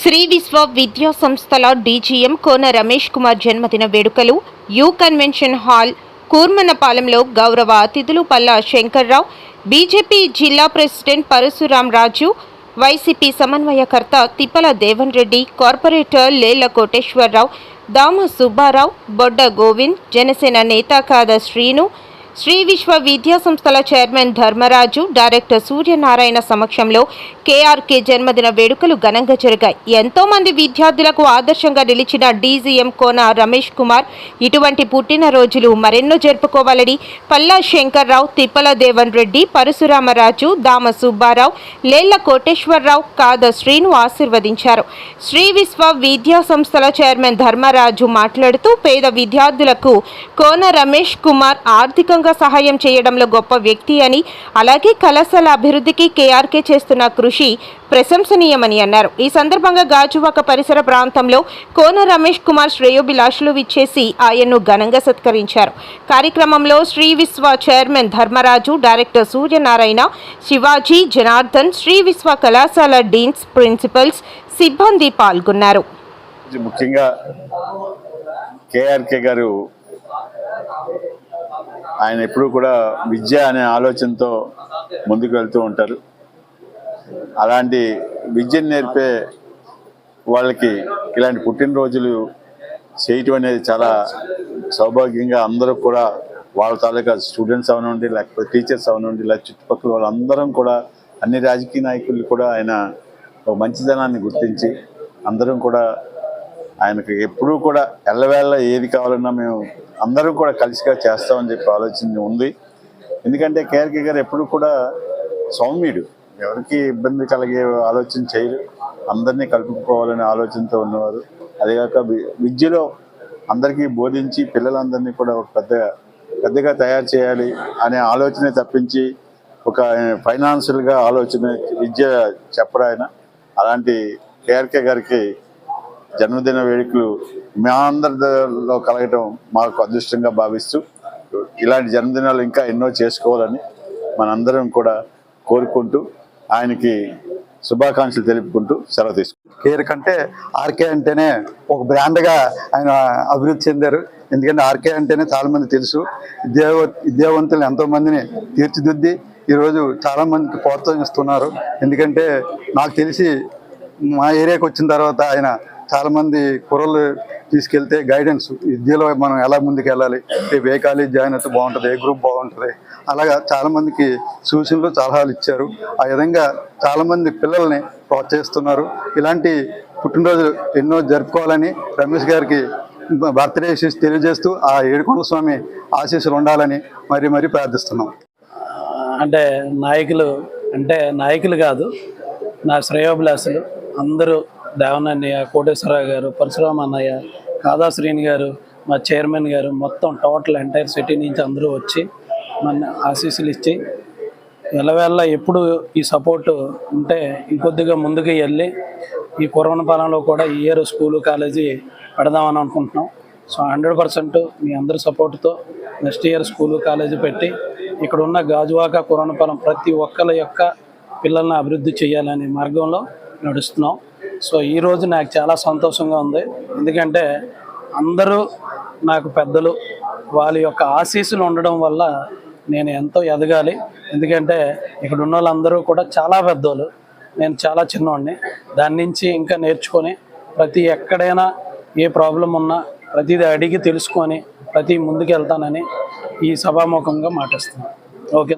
శ్రీ విశ్వ విద్యా సంస్థల డీజీఎం కోన రమేష్ కుమార్ జన్మదిన వేడుకలు యూ కన్వెన్షన్ హాల్ కూర్మనపాలెంలో గౌరవ అతిథులు పల్లా శంకర్రావు బీజేపీ జిల్లా ప్రెసిడెంట్ పరశురాం రాజు వైసీపీ సమన్వయకర్త తిప్పల దేవన్ రెడ్డి కార్పొరేటర్ లేళ్ళ కోటేశ్వరరావు దామ సుబ్బారావు బొడ్డ గోవింద్ జనసేన నేత కాద శ్రీను శ్రీ విశ్వ విద్యా సంస్థల చైర్మన్ ధర్మరాజు డైరెక్టర్ సూర్యనారాయణ సమక్షంలో కేఆర్కే జన్మదిన వేడుకలు ఘనంగా జరిగాయి. ఎంతో మంది విద్యార్థులకు ఆదర్శంగా నిలిచిన డీజీఎం కోన రమేష్ కుమార్ ఇటువంటి పుట్టినరోజులు మరెన్నో జరుపుకోవాలని పల్లా శంకర్రావు తిప్పల దేవన్ రెడ్డి పరశురామరాజు దామ సుబ్బారావు లేళ్ళ కోటేశ్వరరావు కాద శ్రీను ఆశీర్వదించారు. శ్రీ విశ్వ విద్యా సంస్థల చైర్మన్ ధర్మరాజు మాట్లాడుతూ పేద విద్యార్థులకు కోన రమేష్ కుమార్ ఆర్థికంగా సహాయం చేయడంలో గొప్ప వ్యక్తి అని అలాగే కళాశాల అభివృద్ధికి కేఆర్కే చేస్తున్న కృషి ప్రశంసనీయమని అన్నారు. ఈ సందర్భంగా గాజువాక పరిసర ప్రాంతంలో కోన రమేష్ కుమార్ శ్రేయోభిలాషులు విచ్చేసి ఆయన్ను ఘనంగా సత్కరించారు. కార్యక్రమంలో శ్రీ విశ్వ చైర్మన్ ధర్మరాజు డైరెక్టర్ సూర్యనారాయణ శివాజీ జనార్దన్ శ్రీ విశ్వ కళాశాల డీన్స్ ప్రిన్సిపల్స్ సిబ్బంది పాల్గొన్నారు. ముఖ్యంగా కేఆర్కే గారు ఆయన ఎప్పుడూ కూడా విద్య అనే ఆలోచనతో ముందుకు వెళ్తూ ఉంటారు. అలాంటి విద్యను నేర్పే వాళ్ళకి ఇలాంటి పుట్టినరోజులు చేయటం అనేది చాలా సౌభాగ్యంగా అందరూ కూడా వాళ్ళ తాలూకా స్టూడెంట్స్ అవనండి లేకపోతే టీచర్స్ అవనండి లేక చుట్టుపక్కల వాళ్ళందరం కూడా అన్ని రాజకీయ నాయకులు కూడా ఆయన ఒక మంచిదనాన్ని గుర్తించి అందరం కూడా ఆయనకు ఎప్పుడూ కూడా ఎల్లవేళ ఏది కావాలన్నా మేము అందరం కూడా కలిసిగా చేస్తామని చెప్పి ఆలోచన ఉంది. ఎందుకంటే కేఆర్కే గారు ఎప్పుడు కూడా సౌమ్యుడు. ఎవరికి ఇబ్బంది కలిగే ఆలోచన చేయరు. అందరినీ కలుపుకోవాలనే ఆలోచనతో ఉన్నవారు. అదేగాక వి- విద్యలో అందరికీ బోధించి పిల్లలందరినీ కూడా ఒక పెద్ద పెద్దగా తయారు చేయాలి అనే ఆలోచనే తప్పించి ఒక ఫైనాన్షియల్గా ఆలోచన విద్య చెప్పరు ఆయన అలాంటి కేఆర్కే గారికి జన్మదిన వేడుకలు మా అందరిలో కలగటం మాకు అదృష్టంగా భావిస్తూ ఇలాంటి జన్మదినాలు ఇంకా ఎన్నో చేసుకోవాలని మనందరం కూడా కోరుకుంటూ ఆయనకి శుభాకాంక్షలు తెలుపుకుంటూ సెలవు తీసుకుంటాం కేర్ కంటే ఆర్కే అంటేనే ఒక బ్రాండ్గా ఆయన అభివృద్ధి చెందారు. ఎందుకంటే ఆర్కే అంటేనే చాలామంది తెలుసు. విద్యావ విద్యావంతులు ఎంతోమందిని తీర్చిదిద్ది ఈరోజు చాలామందికి ప్రోత్సహిస్తున్నారు. ఎందుకంటే నాకు తెలిసి మా ఏరియాకి వచ్చిన తర్వాత ఆయన చాలా మంది కుర్రలు తీసుకెళ్తే గైడెన్స్ విద్యలో మనం ఎలా ముందుకు వెళ్ళాలి ఏ కాలేజ్ జాయిన్ అయితే బాగుంటుంది ఏ గ్రూప్ బాగుంటుంది? అలాగా చాలా మందికి సూచనలు సలహాలు ఇచ్చారు. ఆ విధంగా చాలా మంది పిల్లల్ని ప్రోత్సహిస్తున్నారు. ఇలాంటి పుట్టినరోజు ఎన్నో జరుపుకోవాలని రమేష్ గారికి బర్త్డే తెలియజేస్తూ ఆ ఏడుకొండ స్వామి ఆశీస్సులు ఉండాలని మరీ మరీ ప్రార్థిస్తున్నాం. అంటే నాయకులు అంటే నాయకులు కాదు నా శ్రేయోభిలాసులు అందరూ దేవనన్నయ్య కోటేశ్వరరావు గారు పరశురామ అన్నయ్య కాదాశ్రీని గారు మా చైర్మన్ గారు మొత్తం టోటల్ ఎంటైర్ సిటీ నుంచి అందరూ వచ్చి మన ఆశీస్సులు ఇచ్చి ఎలవేళ ఎప్పుడు ఈ సపోర్టు ఉంటే ఇంకొద్దిగా ముందుకు వెళ్ళి ఈ కురవన పాలనలో కూడా ఈ ఇయర్ స్కూలు కాలేజీ పెడదామని అనుకుంటున్నాం. సో హండ్రెడ్ పర్సెంట్ మీ అందరి సపోర్ట్తో నెక్స్ట్ ఇయర్ స్కూలు కాలేజీ పెట్టి ఇక్కడ ఉన్న గాజువాక కురణపాలెం ప్రతి ఒక్కరి యొక్క పిల్లల్ని అభివృద్ధి చేయాలనే మార్గంలో నడుస్తున్నాం. సో ఈ రోజు నాకు చాలా సంతోషంగా ఉంది. ఎందుకంటే అందరూ నాకు పెద్దలు వాళ్ళ యొక్క ఆశీస్సులు ఉండడం వల్ల నేను ఎంతో ఎదగాలి. ఎందుకంటే ఇక్కడ ఉన్న వాళ్ళందరూ కూడా చాలా పెద్దోళ్ళు. నేను చాలా చిన్నవాడిని దాని నుంచి ఇంకా నేర్చుకొని ప్రతి ఎక్కడైనా ఏ ప్రాబ్లం ఉన్నా ప్రతిది అడిగి తెలుసుకొని ప్రతి ముందుకు వెళ్తానని ఈ సభాముఖంగా మాటిస్తున్నాను. ఓకే.